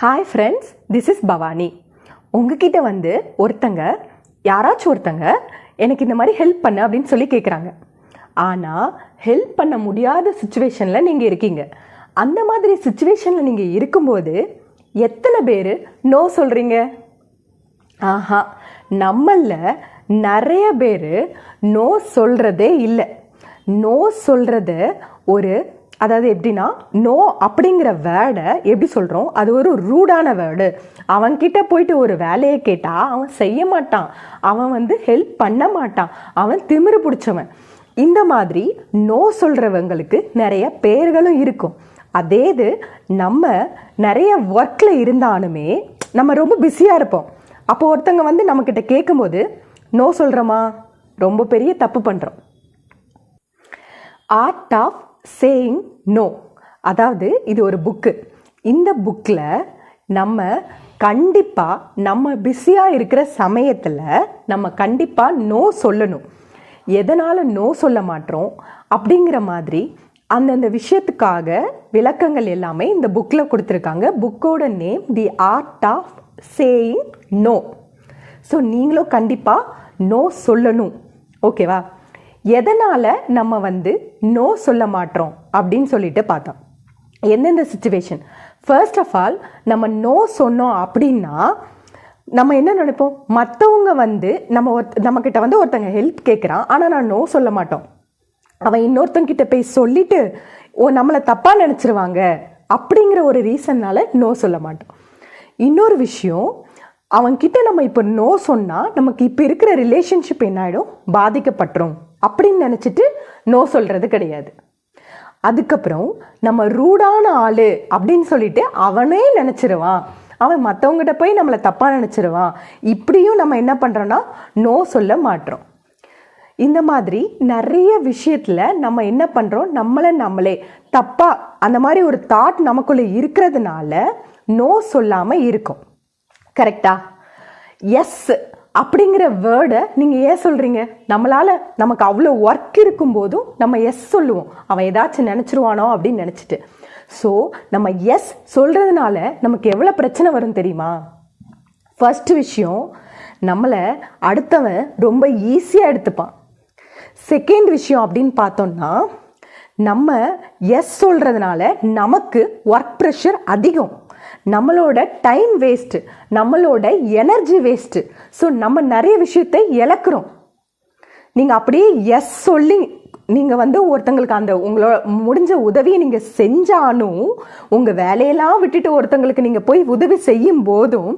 Hi friends this is Bhavani உங்ககிட்ட வந்து ஒருத்தங்க யாராச்சும் ஒருத்தங்க எனக்கு இந்த மாதிரி ஹெல்ப் பண்ணு அப்படின்னு சொல்லி கேட்குறாங்க ஆனால் ஹெல்ப் பண்ண முடியாத சுச்சுவேஷனில் நீங்கள் இருக்கீங்க. அந்த மாதிரி சுச்சுவேஷனில் நீங்கள் இருக்கும்போது எத்தனை பேர் நோ சொல்கிறீங்க ஆஹா நம்மளில் நிறைய பேர் நோ சொல்கிறதே இல்லை. நோ சொல்கிறத ஒரு அதாவது எப்படின்னா நோ அப்படிங்கிற வேர்டை எப்படி சொல்கிறோம் அது ஒரு ரூடான வேர்டு அவன்கிட்ட போயிட்டு ஒரு வேலையை கேட்டால் அவன் செய்ய மாட்டான். அவன் வந்து ஹெல்ப் பண்ண மாட்டான். அவன் திமிரு பிடிச்சவன். இந்த மாதிரி நோ சொல்கிறவங்களுக்கு நிறைய பேர்களும் இருக்கும். அதே இது நம்ம நிறைய ஒர்க்கில் இருந்தாலுமே நம்ம ரொம்ப பிஸியாக இருப்போம். அப்போ ஒருத்தங்க வந்து நம்மக்கிட்ட கேட்கும்போது நோ சொல்கிறோமா ரொம்ப பெரிய தப்பு பண்ணுறோம் ஆர்ட் ஆஃப் சேயிங் நோ அதாவது இது ஒரு புக்கு இந்த புக்கில் நம்ம கண்டிப்பாக நம்ம பிஸியாக இருக்கிற சமயத்தில் நம்ம கண்டிப்பாக நோ சொல்லணும். எதனால் நோ சொல்ல மாட்டோம்? அப்படிங்கிற மாதிரி அந்தந்த விஷயத்துக்காக விளக்கங்கள் எல்லாமே இந்த புக்கில் கொடுத்துருக்காங்க. புக்கோட name the art of saying no so நீங்களும் கண்டிப்பாக நோ சொல்லணும். ஓகேவா எதனால் நம்ம வந்து நோ சொல்ல மாட்டோம் அப்படின்னு சொல்லிட்டு பார்த்தோம். எந்தெந்த சுச்சுவேஷன் ஃபர்ஸ்ட் ஆஃப் ஆல் நம்ம நோ சொன்னோம் அப்படின்னா நம்ம என்ன நினைப்போம்? மற்றவங்க வந்து நம்ம ஒருத்த நம்மக்கிட்ட வந்து ஒருத்தங்க ஹெல்ப் கேட்குறான் ஆனால் நான் நோ சொல்ல மாட்டோம். அவன் இன்னொருத்தங்கிட்ட போய் சொல்லிட்டு ஓ நம்மளை தப்பாக நினச்சிருவாங்க. அப்படிங்கிற ஒரு ரீசன்னால் நோ சொல்ல மாட்டோம். இன்னொரு விஷயம் அவன்கிட்ட நம்ம இப்போ நோ சொன்னால் நமக்கு இப்போ இருக்கிற ரிலேஷன்ஷிப் என்ன ஆகிடும் பாதிக்கப்பட்டுரும். அப்படின்னு நினச்சிட்டு நோ சொல்கிறது கிடையாது. அதுக்கப்புறம் நம்ம ரூடான ஆள் அப்படின்னு சொல்லிட்டு அவனே நினச்சிருவான். அவன் மற்றவங்ககிட்ட போய் நம்மளை தப்பாக நினச்சிருவான். இப்படியும் நம்ம என்ன பண்ணுறோன்னா நோ சொல்ல மாட்டோம். இந்த மாதிரி நிறைய விஷயத்தில் நம்ம என்ன பண்ணுறோம் நம்மளை நம்மளே தப்பாக அந்த மாதிரி ஒரு தாட் நமக்குள்ளே இருக்கிறதுனால நோ சொல்லாமல் இருக்கும். கரெக்டா எஸ் அப்படிங்கிற வேர்டை நீங்கள் ஏன் சொல்கிறீங்க நம்மளால் நமக்கு அவ்வளோ ஒர்க் இருக்கும்போதும் நம்ம எஸ் சொல்லுவோம். அவன் ஏதாச்சும் நினச்சிருவானோ அப்படின்னு நினச்சிட்டு. ஸோ நம்ம எஸ் சொல்கிறதுனால நமக்கு எவ்வளோ பிரச்சனை வரும் தெரியுமா? ஃபஸ்ட்டு விஷயம் நம்மளை அடுத்தவன் ரொம்ப ஈஸியாக எடுத்துப்பான். செகண்ட் விஷயம் அப்படின்னு பார்த்தோம்னா நம்ம எஸ் சொல்கிறதுனால நமக்கு ஒர்க் ப்ரெஷர் அதிகம். நம்மளோட டைம் வேஸ்ட்டு நம்மளோட எனர்ஜி வேஸ்ட்டு ஸோ நம்ம நிறைய விஷயத்தை இழக்கிறோம். நீங்கள் அப்படியே எஸ் சொல்லி நீங்கள் வந்து ஒருத்தங்களுக்கு அந்த உங்களோட முடிஞ்ச உதவியை நீங்கள் செஞ்சாலும் உங்கள் வேலையெல்லாம் விட்டுட்டு ஒருத்தங்களுக்கு நீங்கள் போய் உதவி செய்யும் போதும்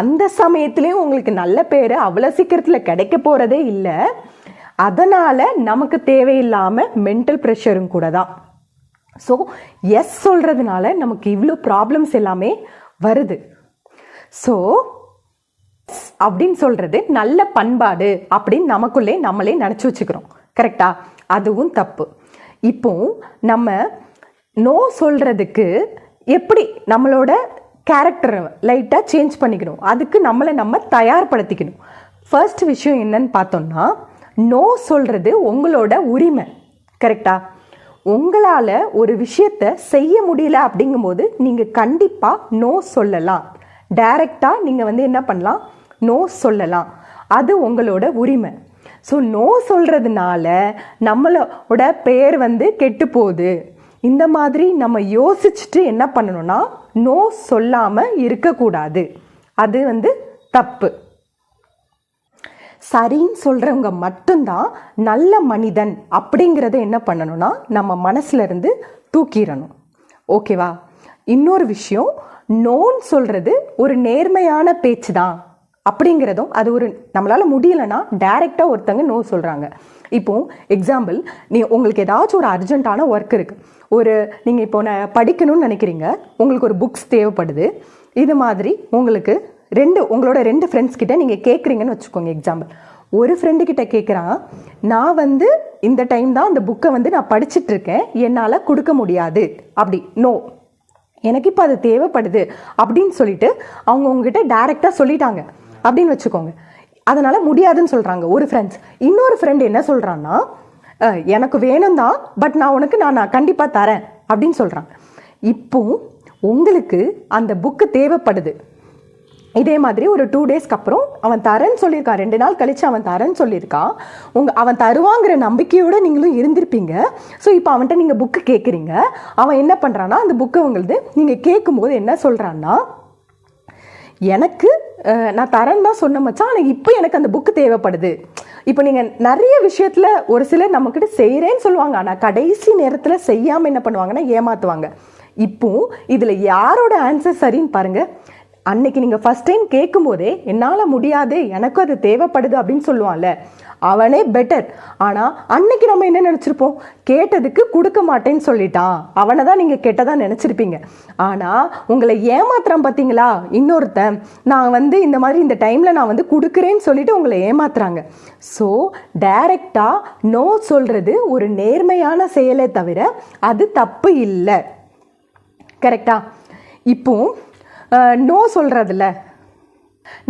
அந்த சமயத்துலேயும் உங்களுக்கு நல்ல பேர் அவ்வளோ சீக்கிரத்தில் கிடைக்க போகிறதே இல்லை. அதனால் நமக்கு தேவையில்லாமல் மென்டல் ப்ரெஷரும் கூட தான் ஸோ எஸ் சொல்கிறதுனால நமக்கு இவ்வளோ ப்ராப்ளம்ஸ் எல்லாமே வருது. ஸோ அப்படின்னு சொல்கிறது நல்ல பண்பாடு அப்படின்னு நமக்குள்ளே நம்மளே நினச்சி வச்சுக்கிறோம். கரெக்டா அதுவும் தப்பு. இப்போ நம்ம நோ சொல்கிறதுக்கு எப்படி நம்மளோட கேரக்டரை லைட்டாக சேஞ்ச் பண்ணிக்கணும்? அதுக்கு நம்மளை நம்ம தயார்படுத்திக்கணும். ஃபர்ஸ்ட் விஷயம் என்னன்னு பார்த்தோம்னா நோ சொல்கிறது உங்களோட உரிமை. கரெக்டாக உங்களால் ஒரு விஷயத்த செய்ய முடியல அப்படிங்கும்போது நீங்கள் கண்டிப்பாக நோ சொல்லலாம். டைரெக்டாக நீங்கள் வந்து என்ன பண்ணலாம்? நோ சொல்லலாம். அது உங்களோட உரிமை. ஸோ நோ சொல்கிறதுனால நம்மளோட பேர் வந்து கெட்டு போகுது. இந்த மாதிரி நம்ம யோசிச்சுட்டு என்ன பண்ணணும்னா நோ சொல்லாமல் இருக்கக்கூடாது. அது வந்து தப்பு. சரின்னு சொல்கிறவங்க மட்டும்தான் நல்ல மனிதன் அப்படிங்கிறத என்ன பண்ணணும்னா நம்ம மனசுலேருந்து தூக்கிடணும். ஓகேவா? இன்னொரு விஷயம் நோன் சொல்கிறது ஒரு நேர்மையான பேச்சு தான் அப்படிங்கிறதும் அது ஒரு நம்மளால் முடியலன்னா டைரெக்டாக ஒருத்தங்க நோ சொல்கிறாங்க இப்போ எக்ஸாம்பிள் நீ உங்களுக்கு ஏதாச்சும் ஒரு அர்ஜென்ட்டான ஒர்க் இருக்குது ஒரு நீங்கள் இப்போ நான் படிக்கணும்னு நினைக்கிறீங்க. உங்களுக்கு ஒரு புக்ஸ் தேவைப்படுது. இது மாதிரி உங்களுக்கு ரெண்டு உங்களோட ரெண்டு ஃப்ரெண்ட்ஸ் கிட்ட நீங்கள் கேட்குறீங்கன்னு வச்சுக்கோங்க எக்ஸாம்பிள் ஒரு ஃப்ரெண்டு கிட்ட கேட்குறான் நான் வந்து இந்த டைம் தான் அந்த புக்கை வந்து நான் படிச்சுட்டு இருக்கேன் என்னால் கொடுக்க முடியாது. அப்படி நோ எனக்கு இப்போ அது தேவைப்படுது. அப்படின்னு சொல்லிட்டு அவங்க உங்ககிட்ட டைரெக்டாக சொல்லிட்டாங்க. அப்படின்னு வச்சுக்கோங்க. அதனால் முடியாதுன்னு சொல்கிறாங்க ஒரு ஃப்ரெண்ட்ஸ் இன்னொரு ஃப்ரெண்ட் என்ன சொல்கிறான்னா எனக்கு வேணும் தான் பட் நான் உனக்கு நான் நான் கண்டிப்பாக தரேன். அப்படின்னு சொல்கிறாங்க இப்போ உங்களுக்கு அந்த புக்கு தேவைப்படுது. இதே மாதிரி ஒரு டூ டேஸ்க்கு அப்புறம் அவன் தரேன்னு சொல்லியிருக்கான். ரெண்டு நாள் கழித்து அவன் தரேன்னு சொல்லியிருக்கான். உங்கள் அவன் தருவாங்கிற நம்பிக்கையோடு நீங்களும் இருந்திருப்பீங்க. ஸோ இப்போ அவன்கிட்ட நீங்கள் புக்கு கேட்குறீங்க அவன் என்ன பண்ணுறான்னா அந்த புக்கு உங்களுது நீங்கள் கேட்கும்போது என்ன சொல்கிறான்னா எனக்கு நான் தரேன்னு தான் சொன்ன மச்சான் ஆனால் இப்போ எனக்கு அந்த புக்கு தேவைப்படுது. இப்போ நீங்கள் நிறைய விஷயத்தில் ஒரு சிலர் நம்மக்கிட்ட செய்கிறேன்னு சொல்லுவாங்க. ஆனால் கடைசி நேரத்தில் செய்யாமல் என்ன பண்ணுவாங்கன்னா ஏமாற்றுவாங்க இப்போ இதில் யாரோட ஆன்சர் சரின்னு பாருங்கள் அன்னைக்கு நீங்கள் ஃபஸ்ட் டைம் கேட்கும்போதே என்னால் முடியாது எனக்கும் அது தேவைப்படுது அப்படின்னு சொல்லுவான்ல. அவனே பெட்டர் ஆனால் அன்னைக்கு நம்ம என்ன நினச்சிருப்போம்? கேட்டதுக்கு கொடுக்க மாட்டேன்னு சொல்லிட்டான். அவனை தான் நீங்கள் கெட்டதாக நினச்சிருப்பீங்க. ஆனால் உங்களை ஏமாத்துறான் பார்த்தீங்களா இன்னொருத்தன். நான் வந்து இந்த மாதிரி இந்த டைமில் நான் வந்து கொடுக்குறேன்னு சொல்லிட்டு உங்களை ஏமாத்துறாங்க. ஸோ டைரெக்டாக நோ சொல்கிறது ஒரு நேர்மையான செயலை தவிர அது தப்பு இல்லை. கரெக்டா இப்போ நோ சொல்கிறதில்ல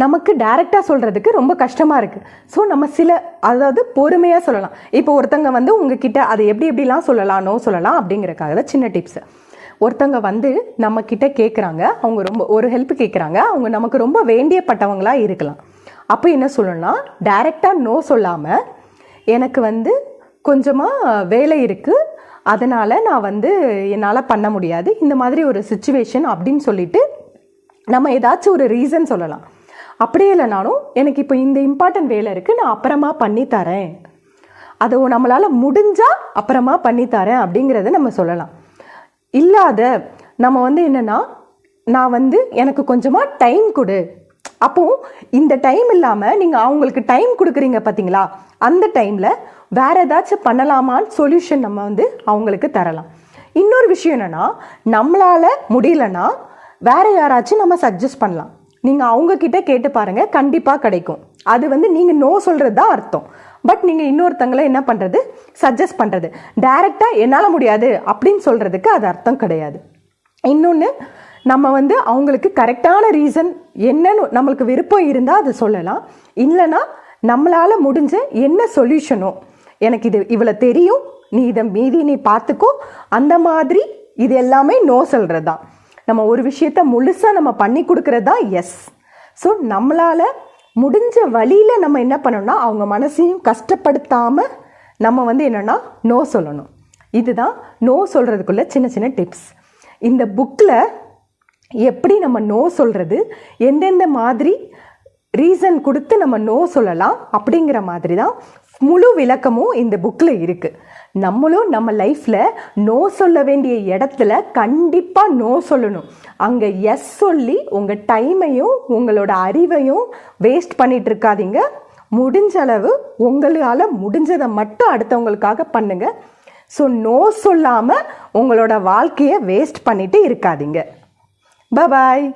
நமக்கு டைரெக்டாக சொல்கிறதுக்கு ரொம்ப கஷ்டமாக இருக்குது ஸோ நம்ம சில அதாவது பொறுமையாக சொல்லலாம். இப்போ ஒருத்தங்க வந்து உங்ககிட்ட அதை எப்படி எப்படிலாம் சொல்லலாம் நோ சொல்லலாம் அப்படிங்கிறக்காக தான் சின்ன டிப்ஸு ஒருத்தங்க வந்து நம்ம கிட்ட கேட்குறாங்க அவங்க ரொம்ப ஒரு ஹெல்ப் கேட்குறாங்க அவங்க நமக்கு ரொம்ப வேண்டியப்பட்டவங்களாக இருக்கலாம். அப்போ என்ன சொல்லணும்னா டைரெக்டாக நோ சொல்லாமல் எனக்கு வந்து கொஞ்சமாக வேலை இருக்குது அதனால் நான் வந்து என்னால் பண்ண முடியாது. இந்த மாதிரி ஒரு சுச்சுவேஷன் அப்படின்னு சொல்லிட்டு நம்ம ஏதாச்சும் ஒரு ரீசன் சொல்லலாம். அப்படியே இல்லைனாலும் எனக்கு இப்போ இந்த இம்பார்ட்டன்ட் வேலை இருக்குது நான் அப்புறமா பண்ணி தரேன் அதை நம்மளால் முடிஞ்சால் அப்புறமா பண்ணி தரேன் அப்படிங்கிறத நம்ம சொல்லலாம். இல்லாத நம்ம வந்து என்னன்னா நான் வந்து எனக்கு கொஞ்சமாக டைம் கொடு. அப்போ இந்த டைம் இல்லாமல் நீங்கள் அவங்களுக்கு டைம் கொடுக்குறீங்க பார்த்தீங்களா அந்த டைமில் வேறு ஏதாச்சும் பண்ணலாமான்னு சொல்யூஷன் நம்ம வந்து அவங்களுக்கு தரலாம். இன்னொரு விஷயம் என்னென்னா நம்மளால் முடியலன்னா வேறு யாராச்சும் நம்ம சஜஸ்ட் பண்ணலாம். நீங்கள் அவங்கக்கிட்ட கேட்டு பாருங்கள் கண்டிப்பாக கிடைக்கும். அது வந்து நீங்கள் நோ சொல்கிறது தான் அர்த்தம். பட் நீங்கள் இன்னொருத்தங்களை என்ன பண்ணுறது சஜஸ்ட் பண்ணுறது டைரெக்டாக என்னால் முடியாது அப்படின்னு சொல்கிறதுக்கு அது அர்த்தம் கிடையாது. இன்னொன்று நம்ம வந்து அவங்களுக்கு கரெக்டான ரீசன் என்னன்னு நம்மளுக்கு விருப்பம் இருந்தால் அது சொல்லலாம். இல்லைன்னா நம்மளால் முடிஞ்ச என்ன சொல்யூஷனோ எனக்கு இது இவ்வளோ தெரியும். நீ இதை மீதி நீ பார்த்துக்கோ. அந்த மாதிரி இது எல்லாமே நோ சொல்கிறது தான் நம்ம ஒரு விஷயத்த முழுசாக நம்ம பண்ணி கொடுக்குறது? தான் எஸ் ஸோ நம்மளால் முடிஞ்ச வழியில் நம்ம என்ன பண்ணணும்னா அவங்க மனசையும் கஷ்டப்படுத்தாமல் நம்ம வந்து என்னென்னா நோ சொல்லணும். இதுதான் நோ சொல்கிறதுக்குள்ள சின்ன சின்ன டிப்ஸ் இந்த புக்கில் எப்படி நம்ம நோ சொல்கிறது எந்தெந்த மாதிரி ரீசன் கொடுத்து நம்ம நோ சொல்லலாம் அப்படிங்கிற மாதிரி தான் முழு விளக்கமும் இந்த புக்கில் இருக்குது நம்மளும் நம்ம லைஃப்பில் நோ சொல்ல வேண்டிய இடத்துல கண்டிப்பாக நோ சொல்லணும். அங்கே எஸ் சொல்லி உங்கள் டைமையும் உங்களோட அறிவையும் வேஸ்ட் பண்ணிட்டு இருக்காதீங்க. முடிஞ்ச அளவு உங்களால் முடிஞ்சதை மட்டும் அடுத்தவங்களுக்காக பண்ணுங்க. ஸோ நோ சொல்லாமல் உங்களோட வாழ்க்கையை வேஸ்ட் பண்ணிட்டு இருக்காதீங்க. பாய்